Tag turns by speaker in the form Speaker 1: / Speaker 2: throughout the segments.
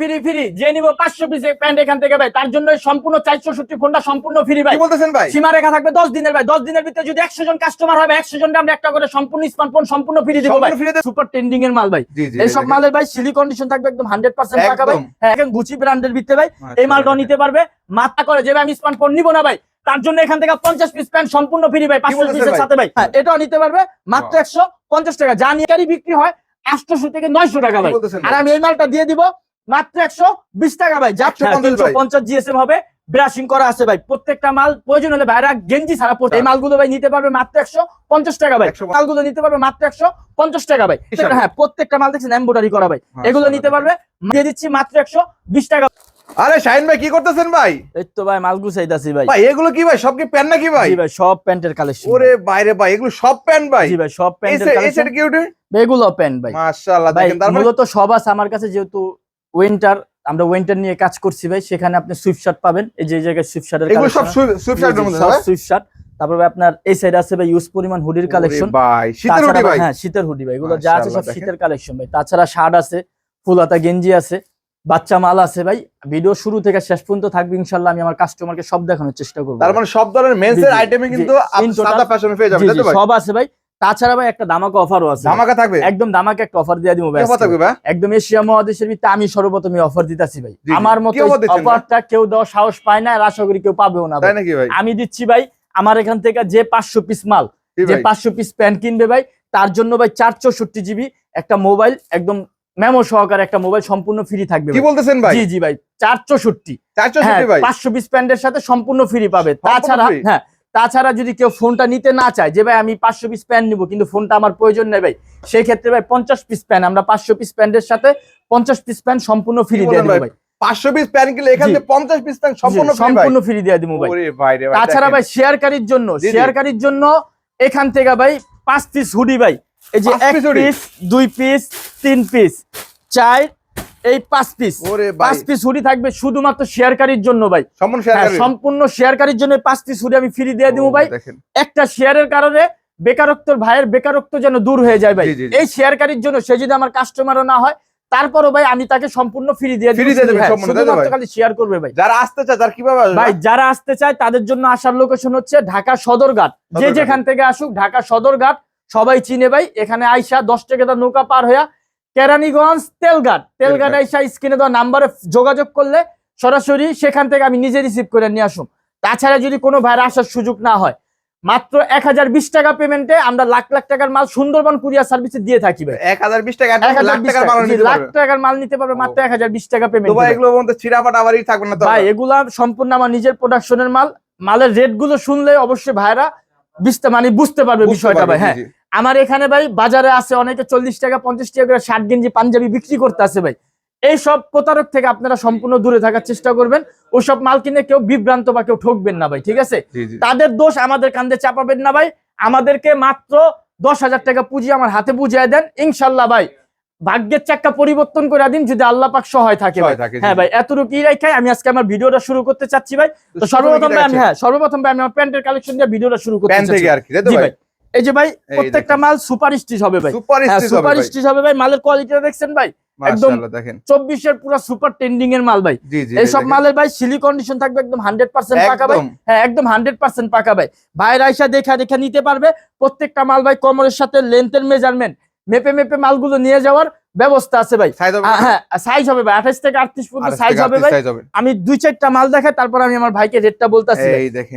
Speaker 1: Free free যে নিব পাঁচশো পিস প্যান্ট এখান থেকে ভাই তার জন্য সম্পূর্ণ চারশো ফোনটা সম্পূর্ণ ফ্রি ভাই।
Speaker 2: কি বলতেছেন ভাই?
Speaker 1: সীমা রেখা থাকবে দশ দিনের ভাই দশ দিনের ভিতরে যদি একশো জন কাস্টমার হবে একশো জনকে আমরা একটা করে সম্পূর্ণ স্মার্টফোন সম্পূর্ণ ফ্রি দিব ভাই। সুপার ট্রেন্ডিং এর মাল ভাই। এইসব মালের ভাই সিলি কন্ডিশন থাকবে একদম হান্ড্রেড পার্সেন্ট টাকা ভাই। এখন গুচি ব্র্যান্ডের ভিতরে ভাই এই মালটাও নিতে পারবে। মাথা করে যে ভাই আমি স্মার্টফোন নিবো না ভাই তার জন্য এখান থেকে পঞ্চাশ পিস প্যান্ট সম্পূর্ণ ফ্রি ভাই পাঁচশো পিসের সাথে ভাই। হ্যাঁ এটাও নিতে পারবে মাত্র. একশো পঞ্চাশ টাকা। যা নিয়ে বিক্রি হয় আটশোশো থেকে নয়শো টাকা ভাই। আর আমি এই মালটা দিয়ে দিব মাত্র একশো বিশ টাকা ভাই যা
Speaker 2: 150 ভাই।
Speaker 1: পঞ্চাশ জিএসএম হবে ব্রাশিং করা আছে ভাই। প্রত্যেকটা মাল প্রয়োজন হলে ভাইরা গেঞ্জি ছাড়া পড়তে এই মালগুলো ভাই নিতে পারবে মাত্র একশো পঞ্চাশ টাকা ভাই।
Speaker 2: 150
Speaker 1: মালগুলো নিতে পারবে মাত্র একশো পঞ্চাশ টাকা ভাই। হ্যাঁ প্রত্যেকটা মাল দেখছেন এম্বোডারি করা ভাই। এগুলো নিতে পারবে দিয়ে দিচ্ছি মাত্র একশো বিশ টাকা।
Speaker 2: আরে শাহিন ভাই কি করতেছেন ভাই?
Speaker 1: এই তো ভাই মাল গুছাইতাছি ভাই।
Speaker 2: ভাই এগুলো কি ভাই সব কি প্যান্ট নাকি ভাই?
Speaker 1: জি ভাই সব প্যান্টের কালেকশন
Speaker 2: ওরে বাইরে ভাই এগুলো সব প্যান্ট ভাই।
Speaker 1: জি ভাই সব প্যান্টের
Speaker 2: সে- এই
Speaker 1: কালেকশন
Speaker 2: সেটা কি
Speaker 1: এগুলো প্যান্ট ভাই।
Speaker 2: মাশাআল্লাহ দেখেন তারপরে
Speaker 1: মূলত সব আছে আমার কাছে যেহেতু উইন্টার আমরা উইন্টার নিয়ে কাজ করছি ভাই সেখানে আপনি সুইফট শার্ট পাবেন। এই যে জায়গায় সুইফট শার্টের
Speaker 2: এগুলো সব সুইফট শার্টের মধ্যে
Speaker 1: সুইফট শার্ট তারপর আপনার এই সাইডে আছে ভাই ইউজ পরিমাণ হুডির কালেকশন
Speaker 2: ভাই শীতের উঠি ভাই।
Speaker 1: হ্যাঁ শীতের হুডি ভাই। এগুলো যা আছে সব শীতের কালেকশন ভাই। তাছাড়া শার্ট আছে ফুলাতা গেঞ্জি আছে বাচ্চা মাল আছে ভাই। ভিডিও শুরু থেকে শেষ পর্যন্ত থাকবে ইনশাল্লাহ আমি আমার কাস্টমারকে সব দেখানোর চেষ্টা করব
Speaker 2: তার মানে সব ধরনের মেন্স এর আইটেমে কিন্তু আপনি সাদা ফ্যাশনে পেয়ে যাবেন তাই তো ভাই?
Speaker 1: সব আছে ভাই। তাছাড়া ভাই একটা দামাকা অফারও আছে।
Speaker 2: ধামাকা থাকবে?
Speaker 1: একদম দামাকে একটা অফার দিয়ে দিব ভাই।
Speaker 2: থাকবে
Speaker 1: একদম এশিয়া মহাদেশের ভিতরে আমি সর্বপ্রথম অফার দিতেছি ভাই। আমার মতো? অফারটা কেউ দেওয়ার সাহস পায় না আর আশা করি কেউ পাবেও না
Speaker 2: তাই নাকি ভাই?
Speaker 1: আমি দিচ্ছি ভাই আমার এখান থেকে যে পাঁচশো পিস মাল যে
Speaker 2: ভাই।
Speaker 1: পাঁচশো পিস প্যান্ট কিনবে ভাই তার জন্য ভাই চার চৌষট্টি জিবি একটা মোবাইল একদম মেমো সহকারে একটা মোবাইল সম্পূর্ণ ফ্রি থাকবে
Speaker 2: কি বলতেছেন ভাই?
Speaker 1: জি জি ভাই চার চৌষট্টি।
Speaker 2: চারশো
Speaker 1: হ্যাঁ
Speaker 2: ভাই?
Speaker 1: পাঁচশো পিস প্যান্টের সাথে সম্পূর্ণ ফ্রি পাবে। তাছাড়া হ্যাঁ তাছাড়া যদি কেউ ফোনটা নিতে না চায় যে ভাই আমি পাঁচশো পিস প্যান্ট নিবো কিন্তু ফোনটা আমার প্রয়োজন নেই ভাই সেই ক্ষেত্রে ভাই পঞ্চাশ পিস প্যান্ট আমরা পাঁচশো পিস প্যান্টের সাথে পঞ্চাশ পিস প্যান্ট সম্পূর্ণ ফ্রি দিয়ে দিব
Speaker 2: ভাই? পাঁচশো পিস প্যান্ট কিনলে এখান থেকে পঞ্চাশ পিস প্যান্ট সম্পূর্ণ
Speaker 1: সম্পূর্ণ ফ্রি দিয়ে দিব ভাই তাছাড়া। ভাই শেয়ারকারীর জন্য। শেয়ারকারীর জন্য এখান থেকে ভাই পাঁচ পিস হুডি ভাই এই যে এক পিস দুই পিস তিন পিস চার এই পাঁচ পিস পাঁচ পিস হুডি থাকবে শুধুমাত্র শেয়ারকারীর জন্য ভাই।
Speaker 2: সম্পূর্ণ
Speaker 1: হ্যাঁ, শেয়ারকারীর জন্য পাঁচ পিস হুডি আমি ফ্রি দিয়ে দিব ভাই। একটা শেয়ারের কারণে বেকারত্বর ভাইয়ের বেকারত্ব যেন দূর হয়ে যায় ভাই। এই শেয়ারকারীর জন্য সে যদি আমার কাস্টমারও না হয় তারপরও ভাই আমি তাকে সম্পূর্ণ ফ্রি দিয়ে হ্যাঁ, খালি শেয়ার করবে ভাই।
Speaker 2: যারা আসতে চায় তার কীভাবে
Speaker 1: ভাই যারা আসতে চায় তাদের জন্য আসার লোকেশন হচ্ছে ঢাকা সদরঘাট। যে যেখান থেকে আসুক ঢাকা সদরঘাট সবাই চিনে ভাই। এখানে আইসা দশ টাকা নৌকা পার হইয়া কেরানীগঞ্জ তেলঘাট। তেলঘাট। আইসা স্ক্রিনে দেওয়া নাম্বারে যোগাযোগ করলে সরাসরি সেখান থেকে আমি নিজে রিসিভ করে নিয়ে আসুন। তাছাড়া যদি কোনো ভাইয়ের আসার সুযোগ না হয় মাত্র এক হাজার বিশ টাকা পেমেন্টে আমরা লাখ লাখ টাকার মাল সুন্দরবন কুরিয়ার সার্ভিসে দিয়ে থাকি ভাই।
Speaker 2: এক হাজার বিশ টাকা লাখ টাকার
Speaker 1: টাকা।
Speaker 2: মাল নিতে
Speaker 1: লাখ
Speaker 2: পারবে।
Speaker 1: টাকার মাল নিতে পারবে মাত্র এক হাজার বিশ টাকা পেমেন্ট
Speaker 2: থাকবে না
Speaker 1: ভাই এগুলা সম্পূর্ণ আমার নিজের প্রোডাকশনের মাল। মালের রেটগুলো শুনলে অবশ্যই ভাইরা মানে বুঝতে পারবে বিষয়টা ভাই হ্যাঁ। আমার এখানে ভাই বাজারে আছে অনেকে চল্লিশ টাকা পঞ্চাশ টাকা করে শার্ট গেঞ্জি পাঞ্জাবি বিক্রি করতে আছে ভাই। এই সব প্রতারক থেকে আপনারা সম্পূর্ণ দূরে থাকার চেষ্টা করবেন। ওসব মাল কিনে কেউ বিভ্রান্ত বা কেউ ঠকবেন না ভাই ঠিক আছে। তাদের দোষ আমাদের কান্দে চাপাবেন না ভাই। আমাদেরকে মাত্র দশ হাজার টাকা পুঁজি আমার হাতে বুঝিয়ে দেন। ইনশাল্লাহ ভাই ভাগ্যের চাক্কা পরিবর্তন করে দিন যদি আল্লাহ পাক সহায় থাকে হ্যাঁ। ভাই এতটুকু রাখাই আমি আজকে আমার ভিডিওটা শুরু করতে চাচ্ছি ভাই। তো সর্বপ্রথম আমি হ্যাঁ সর্বপ্রথম ভাই আমি আমার প্যান্টের কালেকশন দিয়ে ভিডিওটা শুরু করতে চাচ্ছি।
Speaker 2: ভাই।
Speaker 1: এই যে ভাই প্রত্যেকটা মাল সুপার স্টিচ হবে ভাই।
Speaker 2: সুপার
Speaker 1: হ্যাঁ
Speaker 2: স্টিচ হবে ভাই।
Speaker 1: মালের কোয়ালিটিটা দেখছেন ভাই? একদম চব্বিশের পুরো সুপার ট্রেন্ডিং এর মাল ভাই। এইসব মালের ভাই সিলি কন্ডিশন থাকবে একদম হান্ড্রেড পার্সেন্ট পাকা ভাই।
Speaker 2: একদম।
Speaker 1: হ্যাঁ একদম হান্ড্রেড পার্সেন্ট পাকা ভাই। ভাইয়ের আইসা দেখা দেখা নিতে পারবে প্রত্যেকটা মাল ভাই কমরের সাথে লেন্থের মেজারমেন্ট মেপে মেপে মালগুলো নিয়ে যাওয়ার ব্যবস্থা আছে ভাই।
Speaker 2: সাইজ হবে
Speaker 1: হ্যাঁ হবে ভাই আঠাশ থেকে আটত্রিশ পর্যন্ত সাইজ হবে ভাই। আমি দুই চারটা মাল দেখে তারপর আমি আমার ভাইকে রেটটা বলতেছি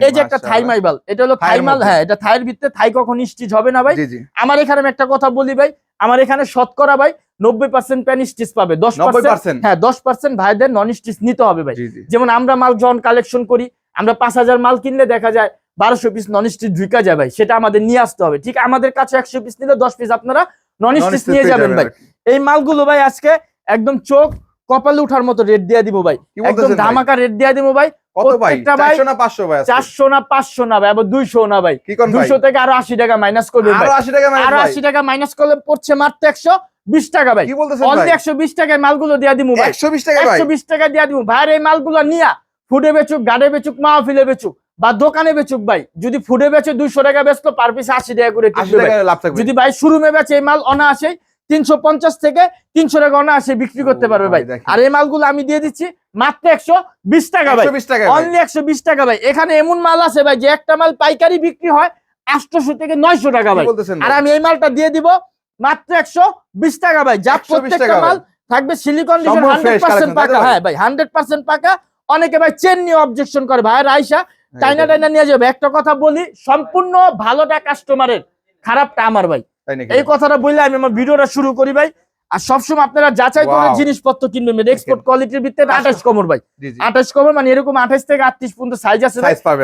Speaker 2: এই
Speaker 1: যে একটা থাই। মাইবাল এটা হলো থাই মাল হ্যাঁ এটা থাইয়ের ভিতরে থাই কখন স্টিচ হবে না ভাই? আমার এখানে আমি একটা কথা বলি ভাই আমার এখানে শতকরা ভাই নব্বই পার্সেন্ট প্যান স্টিচ পাবে দশ পার্সেন্ট হ্যাঁ দশ পার্সেন্ট ভাইদের নন স্টিচ নিতে হবে ভাই। যেমন আমরা মাল যখন কালেকশন করি আমরা পাঁচ হাজার মাল কিনলে দেখা যায় বারোশো পিস নন স্টিচ ঢুকা যায় ভাই সেটা আমাদের নিয়ে আসতে হবে। ঠিক আমাদের কাছে একশো পিস নিলে দশ পিস আপনারা নন স্টিচ নিয়ে যাবেন ভাই। এই মালগুলো ভাই আজকে একদম চোখ কপালে উঠার মতো রেট দিয়ে দিব ভাই। একদম? ধামাকা রেট দিয়ে দিব ভাই।
Speaker 2: কত ভাই? 400 না 500 ভাই আজকে?
Speaker 1: চারশো না পাঁচশো না ভাই আবার না থেকে আরও আশি টাকা মাইনাস করবে ভাই।
Speaker 2: আরও 80 টাকা মাইনাস
Speaker 1: আরও টাকা করলে পড়ছে মাত্র একশো বিশ টাকা ভাই।
Speaker 2: কি বলতেছেন ভাই?
Speaker 1: একশো বিশ টাকায় মালগুলো দিয়ে দিব ভাই।
Speaker 2: 120 টাকা ভাই?
Speaker 1: একশো বিশ টাকা দিয়ে দিব ভাইয়ের এই মালগুলো নিয়া ফুডে বেচুক গাড়ে বেচুক মাহফিলে বেচুক। বা দোকানে বেচুক ভাই যদি ফুডে বেচে দুইশো টাকা বেচলো পার পিস আশি টাকা করে
Speaker 2: 80 টাকা লাভ
Speaker 1: যদি ভাই শুরুমে বেচে এই মাল অনায়াসেই তিনশো পঞ্চাশ থেকে তিনশো টাকা অনায়াসে বিক্রি করতে পারবে
Speaker 2: ভাই,
Speaker 1: আর এই মালগুলো আমি দিয়ে দিচ্ছি মাত্র একশো বিশ টাকা ভাই।
Speaker 2: 120 টাকা ভাই।
Speaker 1: অনলি একশো বিশ টাকা ভাই। এখানে এমন মাল আছে ভাই যে একটা মাল পাইকারি বিক্রি হয় আটশোশো থেকে নয়শো টাকা ভাই। আর আমি এই মালটা দিয়ে দিব মাত্র একশো বিশ টাকা ভাই। যা
Speaker 2: 120
Speaker 1: প্রত্যেকটা মাল থাকবে সিলিকন হান্ড্রেড পার্সেন্ট পাকা।
Speaker 2: ভাই?
Speaker 1: হ্যাঁ ভাই হান্ড্রেড পার্সেন্ট পাকা। অনেকে ভাই চেন নিয়ে অবজেকশন করে। ভাই রাইসা
Speaker 2: এই
Speaker 1: টাইনা টাইনা নিয়ে যাবে। একটা কথা বলি সম্পূর্ণ ভালোটা কাস্টমারের খারাপটা আমার ভাই। এই কথাটা বললে আমি আমার ভিডিওটা শুরু করি ভাই। আর সবসময় আপনারা যাচাই করে জিনিসপত্র কিনবেন এক্সপোর্ট কোয়ালিটির ভিত্তিতে আঠাশ কমর ভাই। আঠাশ কমর মানে এরকম আঠাশ থেকে আটত্রিশ পর্যন্ত সাইজ আছে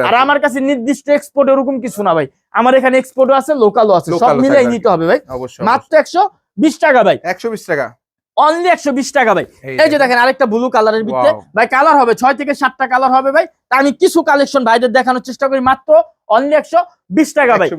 Speaker 1: আর আমার কাছে নির্দিষ্ট এক্সপোর্ট এরকম কিছু না ভাই। আমার এখানে এক্সপোর্টও আছে লোকালও আছে। সব মিলাই নিতে হবে ভাই। মাত্র একশো বিশ টাকা ভাই।
Speaker 2: একশো বিশ টাকা।
Speaker 1: অনলি একশো বিশ টাকা ভাই। এই যে দেখেন। আরেকটা ব্লু কালারের ভিতরে। ভাই কালার হবে। ছয় থেকে সাতটা কালার হবে ভাই। আমি কিছু কালেকশন ভাইদের দেখানোর চেষ্টা করি। মাত্র অনলি একশো বিশ টাকা ভাই।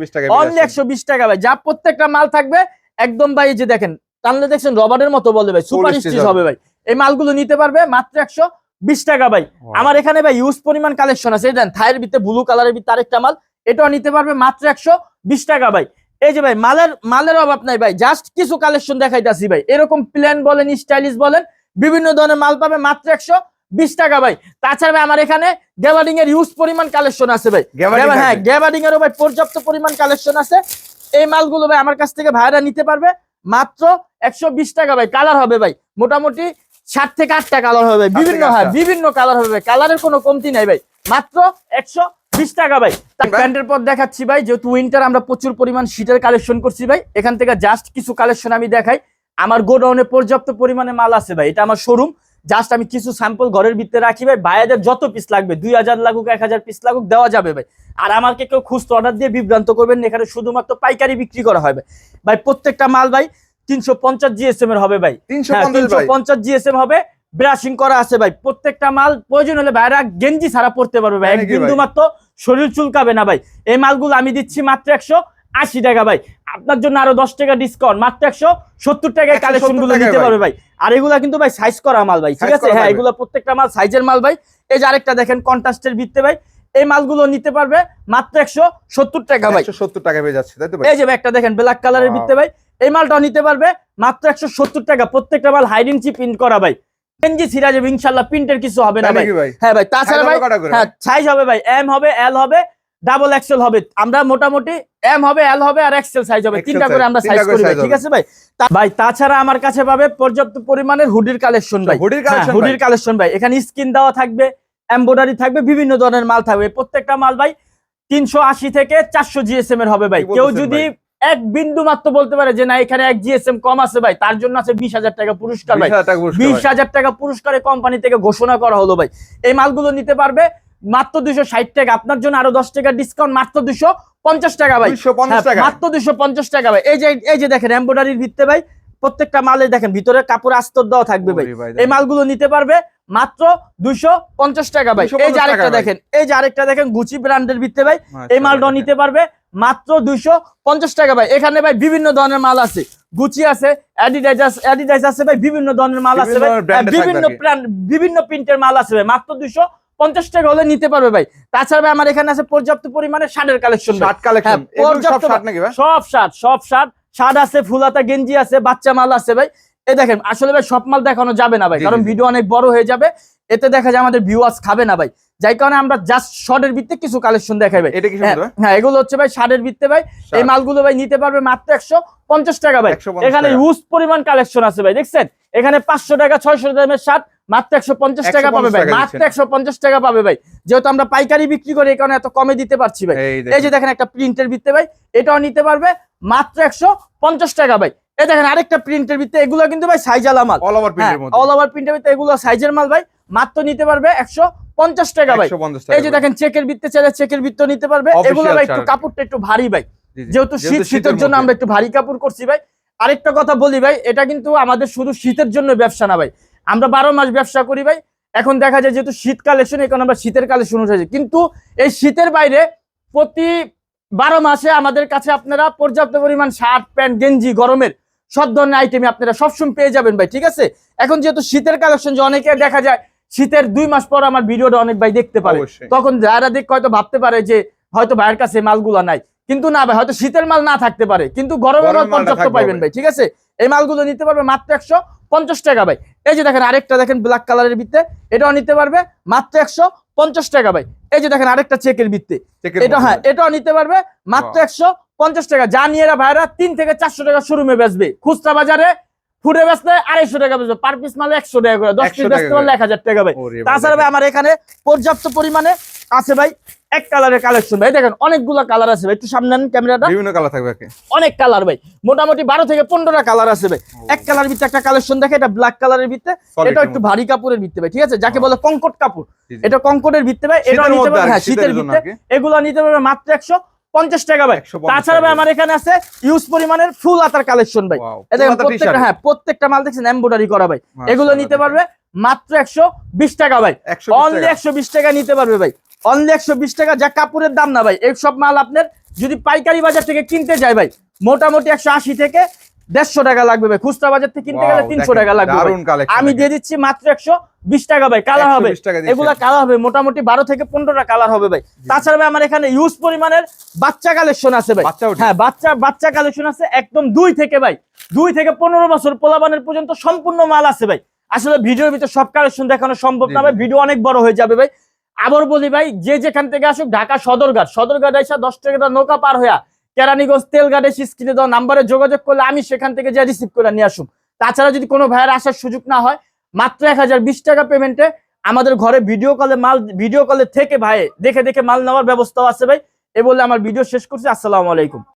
Speaker 1: অনলি একশো বিশ টাকা ভাই। যা প্রত্যেকটা মাল থাকবে একদম ভাই যে দেখেন টানলে দেখছেন রবারের মতো বলে ভাই সুপার স্টিচ
Speaker 2: হবে।
Speaker 1: ভাই। এই মালগুলো নিতে পারবে মাত্র একশো বিশ টাকা ভাই। আমার এখানে ভাই ইউজ পরিমাণ কালেকশন আছে। দেন থায়ের ভিতরে ব্লু কালারের ভিতরে আরেকটা মাল এটাও নিতে পারবে মাত্র একশো বিশ টাকা ভাই। এই যে ভাই মালের মালের অভাব নাই ভাই জাস্ট কিছু কালেকশন দেখাইতেছি ভাই। এরকম প্ল্যান বলেন স্টাইলিশ বলেন বিভিন্ন ধরনের মাল পাবে মাত্র একশো বিশ টাকা ভাই। তাছাড়া ভাই আমার এখানে গ্যাবারিং এর ইউজ পরিমাণ কালেকশন আছে ভাই। হ্যাঁ। গ্যাবারিং এরও ভাই পর্যাপ্ত পরিমাণ কালেকশন আছে। এই মালগুলো ভাই আমার কাছ থেকে ভাইরা নিতে পারবে মাত্র একশো বিশ টাকা ভাই। কালার হবে ভাই মোটামুটি ষাট থেকে আটটা কালার হবে। বিভিন্ন হ্যাঁ বিভিন্ন কালার হবে কালারের কোনো কমতি নাই ভাই। মাত্র একশো বিশ টাকা ভাই। প্যান্টের পর দেখাচ্ছি ভাই যেহেতু উইন্টার আমরা প্রচুর পরিমাণ শীতের কালেকশন করছি ভাই এখান থেকে জাস্ট কিছু কালেকশন আমি দেখাই। আমার গোডাউনে পর্যাপ্ত পরিমাণে মাল আছে ভাই এটা আমার শোরুম জাস্ট আমি কিছু স্যাম্পল ঘরের ভিতরে রাখি ভাই ভাইয়াদের যত পিস লাগবে দুই হাজার লাগুক এক হাজার পিস লাগুক দেওয়া যাবে ভাই। আর আমাকে কেউ খুচরো অর্ডার দিয়ে বিভ্রান্ত করবেন এখানে শুধুমাত্র পাইকারি বিক্রি করা হয় ভাই। প্রত্যেকটা মাল ভাই তিনশো পঞ্চাশ জিএসএম এর হবে ভাই।
Speaker 2: তিনশো
Speaker 1: হ্যাঁ,
Speaker 2: পঞ্চাশ
Speaker 1: জিএসএম হবে ব্রাশিং করা আছে ভাই। প্রত্যেকটা মাল প্রয়োজন হলে ভাইরা গেঞ্জি ছাড়া পড়তে পারবে ভাই। এক বিন্দু মাত্র শরীর চুলকাবে না ভাই। এই মালগুলো আমি দিচ্ছি মাত্র একশো আশি টাকা ভাই। আপনার জন্য আরও দশ টাকা ডিসকাউন্ট মাত্র একশো সত্তর টাকায়
Speaker 2: কালেকশনগুলো
Speaker 1: নিতে পারবে ভাই। আর এগুলা কিন্তু ভাই সাইজ করা মাল ভাই ঠিক আছে? হ্যাঁ। এগুলো প্রত্যেকটা মাল সাইজের মাল ভাই। এই যে আরেকটা দেখেন কন্ট্রাস্টের ভিত্তে ভাই এই মালগুলো নিতে পারবে মাত্র একশো সত্তর টাকা ভাই।
Speaker 2: সত্তর টাকা পেয়ে যাচ্ছে তাই তো ভাই?
Speaker 1: এই যে ভাই একটা দেখেন ব্ল্যাক কালারের. ভিত্তে ভাই এই মালটাও নিতে পারবে মাত্র একশো সত্তর টাকা। প্রত্যেকটা মাল হাইড ইঞ্চি প্রিন্ট করা ভাই। প্রিন্টের কিছু হবে না ভাই। হ্যাঁ ভাই তাছাড়া ভাই? হ্যাঁ সাইজ হবে ভাই এম হবে এল হবে ডাবল এক্সেল হবে। আমরা মোটামুটি এম হবে এল হবে আর এক্সেল সাইজ হবে। তিনটা করে আমরা সাইজ
Speaker 2: করি
Speaker 1: ঠিক আছে ভাই? ভাই তাছাড়া আমার কাছে পাবে পর্যাপ্ত পরিমাণের হুডির কালেকশন ভাই।
Speaker 2: হুডির
Speaker 1: হ্যাঁ,
Speaker 2: কালেকশন
Speaker 1: ভাই? এখানে স্কিন দেওয়া থাকবে এমব্রয়ডারি থাকবে বিভিন্ন ধরনের মাল থাকবে। প্রত্যেকটা মাল ভাই তিনশো আশি থেকে চারশো জিএসএম এর হবে ভাই। কেউ যদি? এক বিন্দু মাত্র বলতে পারে যে না এখানে এক জিএসএম কম আছে ভাই। তার জন্য আছে বিশ হাজার টাকা পুরস্কার ভাই। বিশ হাজার টাকা পুরস্কারে কোম্পানি থেকে ঘোষণা করা হলো ভাই। এই মালগুলো নিতে পারবে মাত্র দুশো ষাট টাকা। আপনার জন্য আরও দশ টাকা ডিসকাউন্ট মাত্র দুশো পঞ্চাশ টাকা ভাই। হ্যাঁ, মাত্র দুশো পঞ্চাশ টাকা ভাই। এই যে এই যে দেখেন এমব্রয়ডারির ভিত্তে ভাই প্রত্যেকটা মালে দেখেন ভিতরে কাপড় আস্তর দেওয়া থাকবে ভাই। এই মালগুলো নিতে পারবে মাত্র দুশো পঞ্চাশ টাকা ভাই। এই যে আরেকটা দেখেন এই যে আরেকটা দেখেন গুচি ব্র্যান্ডের ভিত্তে ভাই এই মালটাও নিতে পারবে মাত্র দুইশো পঞ্চাশ টাকা ভাই। এখানে ভাই বিভিন্ন ধরনের মাল আছে। গুচি আছে আছে ভাই বিভিন্ন ধরনের মাল আছে
Speaker 2: বিভিন্ন
Speaker 1: ভাই। বিভিন্ন বিভিন্ন প্রিন্টের মাল আছে ভাই। মাত্র দুইশো পঞ্চাশ টাকা হলে নিতে পারবে ভাই। তাছাড়া ভাই আমার এখানে আছে পর্যাপ্ত পরিমাণে শার্টের কালেকশন হ্যাঁ, পর্যাপ্ত সব শার্ট সব শার্ট শার্ট আছে ফুলাতা গেঞ্জি আছে বাচ্চা মাল আছে ভাই। এই দেখেন আসলে ভাই সব মাল দেখানো যাবে না ভাই কারণ। ভিডিও অনেক বড় হয়ে যাবে এতে দেখা যায় আমাদের ভিউয়ার্স খাবে না ভাই। যাই কারণে আমরা জাস্ট শর্টের ভিত্তিতে কিছু কালেকশন দেখাই ভাই।
Speaker 2: এটা কি
Speaker 1: হ্যাঁ, হ্যাঁ এগুলো হচ্ছে ভাই শার্টের ভিত্তে ভাই। এই মালগুলো ভাই নিতে পারবে মাত্র একশো পঞ্চাশ টাকা ভাই। এখানে। ইউজ পরিমাণ কালেকশন আছে ভাই দেখছেন? এখানে পাঁচশো টাকা ছয়শো দামের শার্ট মাত্র একশো পঞ্চাশ টাকা পাবে ভাই মাত্র। একশো পঞ্চাশ টাকা পাবে ভাই। যেহেতু আমরা পাইকারি বিক্রি করি এই কারণে এত কমে দিতে পারছি ভাই।
Speaker 2: এই
Speaker 1: এই যে দেখেন। একটা প্রিন্টের ভিত্তে ভাই এটাও নিতে পারবে মাত্র একশো পঞ্চাশ টাকা ভাই। এই দেখেন আরেকটা প্রিন্টের ভিত্তে এগুলো কিন্তু ভাই সাইজ আলা মাল
Speaker 2: অল ওভার প্রিন্টের মধ্যে।
Speaker 1: অল ওভার প্রিন্টের ভিত্তে এগুলো সাইজের মাল ভাই মাত্র নিতে পারবে একশো পঞ্চাশ টাকা ভাই।
Speaker 2: 150
Speaker 1: এই যে দেখেন চেকের ভিত্তে চাইলে চেকের ভিত্তে নিতে পারবে। এগুলো ভাই একটু কাপড়টা একটু ভারী ভাই। যেহেতু শীত শীতের জন্য আমরা একটু ভারী কাপড় করছি ভাই। আরেকটা কথা বলি ভাই এটা কিন্তু আমাদের শুধু শীতের জন্য ব্যবসা না ভাই। আমরা বারো মাস ব্যবসা করি ভাই। এখন দেখা যায় যেহেতু শীত কালেকশন এখন আমরা শীতের কালেকশন উঠেছি কিন্তু এই শীতের বাইরে প্রতি বারো মাসে আমাদের কাছে আপনারা পর্যাপ্ত পরিমাণ শার্ট প্যান্ট গেঞ্জি গরমের সব ধরনের আইটেমে আপনারা সবসময় পেয়ে যাবেন ভাই ঠিক আছে? এখন যেহেতু শীতের কালেকশন যে অনেকে দেখা যায় শীতের দুই মাস পর আমার ভিডিওটা অনেক ভাই দেখতে পারে। তখন যারা দেখ হয়তো ভাবতে পারে যে হয়তো ভাইয়ের কাছে মালগুলা নাই। কিন্তু না ভাই হয়তো শীতের মাল না থাকতে পারে। কিন্তু গরমের মাল পর্যাপ্ত পাইবেন
Speaker 2: ভাই।
Speaker 1: ভাই ঠিক আছে? এই মালগুলো নিতে পারবে মাত্র একশো পঞ্চাশ টাকা ভাই। এই যে দেখেন আরেকটা দেখেন ব্ল্যাক কালারের ভিত্তে এটাও নিতে পারবে মাত্র একশো পঞ্চাশ টাকা ভাই। এই যে দেখেন আরেকটা চেকের ভিত্তি। এটা হ্যাঁ এটাও নিতে পারবে মাত্র একশো পঞ্চাশ টাকা। যা নিয়ে ভাইরা তিন থেকে চারশো টাকা শোরুমে বেচবে। খুচরা বাজারে ফুটে বেচতে আড়াইশো টাকা বেচবে। পার পিস মালে একশো টাকা করে। দশ পিস বেচতে পারলে এক হাজার টাকা ভাই। তাছাড়া ভাই আমার এখানে পর্যাপ্ত পরিমাণে আছে ভাই এক কালারের কালেকশন ভাই। দেখেন অনেকগুলো কালার আছে ভাই। একটু সামনে আনেন ক্যামেরাটা
Speaker 2: বিভিন্ন কালার থাকবে।
Speaker 1: অনেক কালার ভাই। মোটামুটি বারো থেকে পনেরোটা কালার আছে ভাই। এক কালার ভিতরে একটা কালেকশন দেখে এটা ব্ল্যাক কালারের ভিতরে। এটা একটু ভারী কাপড়ের ভিত্তে ভাই ঠিক আছে? যাকে বলে কঙ্কট কাপড়। এটা কঙ্কটের ভিত্তে ভাই
Speaker 2: শীতের
Speaker 1: নিতে পারবে হ্যাঁ শীতের
Speaker 2: কি।
Speaker 1: এগুলো নিতে পারবে মাত্র একশো পঞ্চাশ টাকা ভাই। তাছাড়া ভাই আমার এখানে আছে ইউজ পরিমাণের ফুল আতার কালেকশন ভাই। প্রত্যেকটা হ্যাঁ প্রত্যেকটা মাল দেখছেন এমব্রয়ডারি করা ভাই। এগুলো নিতে পারবে মাত্র একশো বিশ টাকা ভাই।
Speaker 2: 120
Speaker 1: অনলি। একশো বিশ টাকা নিতে পারবে ভাই। অনলি একশো বিশ টাকা যা কাপড়ের দাম না ভাই। এইসব মাল আপনার যদি পাইকারি বাজার থেকে কিনতে যায় ভাই মোটামুটি একশো আশি থেকে দেড়শো টাকা লাগবে ভাই। খুচরা বাজার থেকে কিনতে গেলে তিনশো টাকা লাগবে আমি দিয়ে দিচ্ছি মাত্র একশো বিশ টাকা ভাই কালার হবে।
Speaker 2: 120 টাকা
Speaker 1: এগুলা কালার হবে মোটামুটি বারো থেকে পনেরোটা কালার হবে ভাই। তাছাড়া ভাই আমার এখানে ইউজ পরিমাণের বাচ্চা কালেকশন আছে ভাই। হ্যাঁ বাচ্চা বাচ্চা কালেকশন আছে একদম দুই থেকে ভাই। দুই থেকে পনেরো বছর পোলাবানের পর্যন্ত সম্পূর্ণ মাল আছে ভাই। আসলে ভিডিওর ভিতরে সব কালেকশন দেখানো সম্ভব না ভাই ভিডিও অনেক বড় হয়ে যাবে ভাই। আবার বলি ভাই, যে যেখান থেকে আসুক, ঢাকা সদরঘাট। সদরঘাট এসে দশ টাকা নৌকা পার হইয়া কেরানীগঞ্জ তেলঘাট স্ক্রিনে দেওয়া নাম্বারে যোগাযোগ করলে আমি সেখান থেকে যা রিসিভ করে নিয়ে আসুক তাছাড়া যদি কোনো ভাইয়ের আসার সুযোগ না হয়, মাত্র এক হাজার বিশ টাকা পেমেন্টে আমাদের ঘরে ভিডিও কলে মাল ভিডিও কলে থেকে ভাই, দেখে দেখে মাল নেওয়ার ব্যবস্থাও আছে ভাই। এ বলে আমার ভিডিও শেষ করছি। আসসালামু আলাইকুম।